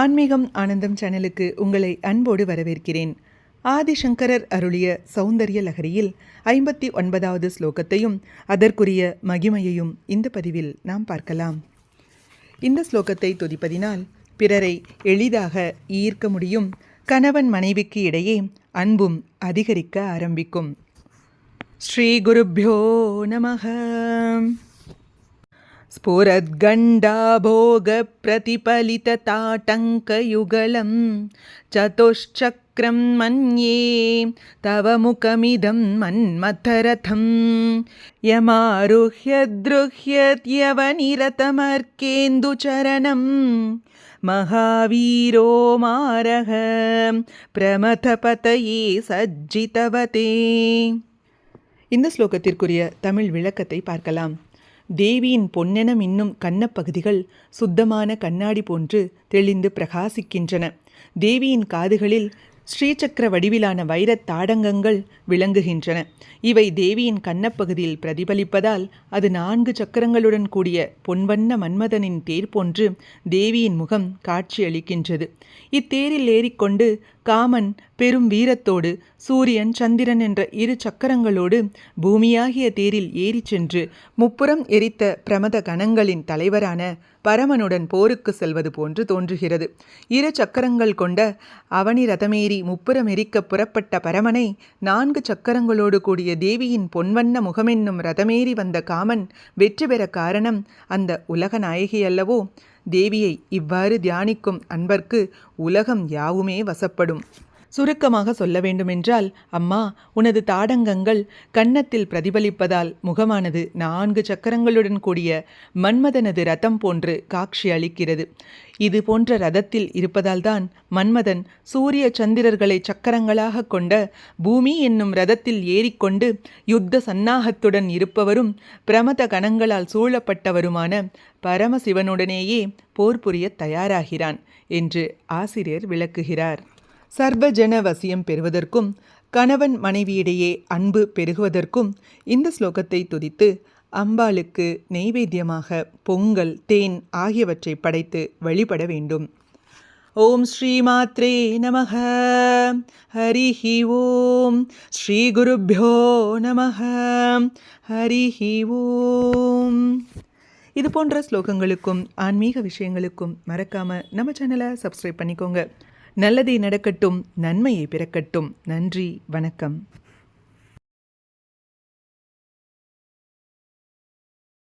ஆன்மீகம் ஆனந்தம் சேனலுக்கு உங்களை அன்போடு வரவேற்கிறேன். ஆதிசங்கரர் அருளிய சௌந்தரிய லகரியில் ஐம்பத்தி ஒன்பதாவது ஸ்லோகத்தையும் அதற்குரிய மகிமையையும் இந்த பதிவில் நாம் பார்க்கலாம். இந்த ஸ்லோகத்தை துதிப்பதினால் பிறரை எளிதாக ஈர்க்க முடியும். கணவன் மனைவிக்கு இடையே அன்பும் அதிகரிக்க ஆரம்பிக்கும். ஸ்ரீ குருப்பியோ நமக स्फुरद्गण्डाभोगप्रतिफलितताटङ्कयुगलं चतुश्चक्रं मन्ये तव मुखमिदं मन्मथरथं यमारुह्यद्रुह्यत्यवनिरतमर्केन्दुचरणं महावीरो मारः प्रमथपतये सज्जितवते இந்த ஸ்லோகத்திற்குரிய தமிழ் விளக்கத்தை பார்க்கலாம் தேவியின் பொன்னென மின்னும் கன்னப்பகுதிகள் சுத்தமான கண்ணாடி போன்று தெளிந்து பிரகாசிக்கின்றன. தேவியின் காதுகளில் ஸ்ரீசக்கர வடிவிலான வைரத் தாடங்கங்கள் விளங்குகின்றன. இவை தேவியின் கன்னப்பகுதியில் பிரதிபலிப்பதால் அது நான்கு சக்கரங்களுடன் கூடிய பொன்வண்ண மன்மதனின் தேர் போன்று தேவியின் முகம் காட்சியளிக்கின்றது. இத்தேரில் ஏறிக்கொண்டு காமன் பெரும் வீரத்தோடு சூரியன் சந்திரன் என்ற இரு சக்கரங்களோடு பூமியாகிய தேரில் ஏறிச் சென்று முப்புறம் எரித்த பிரமத கணங்களின் தலைவரான பரமனுடன் போருக்கு செல்வது போன்று தோன்றுகிறது. இரு சக்கரங்கள் கொண்ட அவனி ரதமேறி முப்புறம் எரிக்க புறப்பட்ட பரமனை நான்கு சக்கரங்களோடு கூடிய தேவியின் பொன்வண்ண முகமென்னும் ரதமேறி வந்த காமன் வெற்றி பெற காரணம் அந்த உலக நாயகி அல்லவோ? தேவியை இவ்வாறு தியானிக்கும் அன்பர்க்கு உலகம் யாவுமே வசப்படும். சுருக்கமாக சொல்ல வேண்டுமென்றால் அம்மா உனது தாடங்கங்கள் கன்னத்தில் பிரதிபலிப்பதால் முகமானது நான்கு சக்கரங்களுடன் கூடிய மன்மதனது ரதம் போன்று காட்சி அளிக்கிறது. இது போன்ற ரதத்தில் இருப்பதால்தான் மன்மதன் சூரிய சந்திரர்களை சக்கரங்களாக கொண்ட பூமி என்னும் ரதத்தில் ஏறிக்கொண்டு யுத்த சன்னாகத்துடன் இருப்பவரும் பிரமத கணங்களால் சூழப்பட்டவருமான பரமசிவனுடனேயே போர் புரிய தயாராகிறான் என்று ஆசிரியர் விளக்குகிறார். சர்வஜன வசியம் பெறுவதற்கும் கணவன் மனைவியிடையே அன்பு பெருகுவதற்கும் இந்த ஸ்லோகத்தை துதித்து அம்பாளுக்கு நெய்வேத்தியமாக பொங்கல் தேன் ஆகியவற்றை படைத்து வழிபட வேண்டும். ஓம் ஸ்ரீமாத்ரே நமக ஹரிஹி ஓம். ஸ்ரீ குருப்பியோ நமக ஹரிஹி ஓம். இது போன்ற ஸ்லோகங்களுக்கும் ஆன்மீக விஷயங்களுக்கும் மறக்காம நம்ம சேனலை சப்ஸ்கிரைப் பண்ணிக்கோங்க. நல்லதே நடக்கட்டும் நன்மையை பிறக்கட்டும். நன்றி வணக்கம்.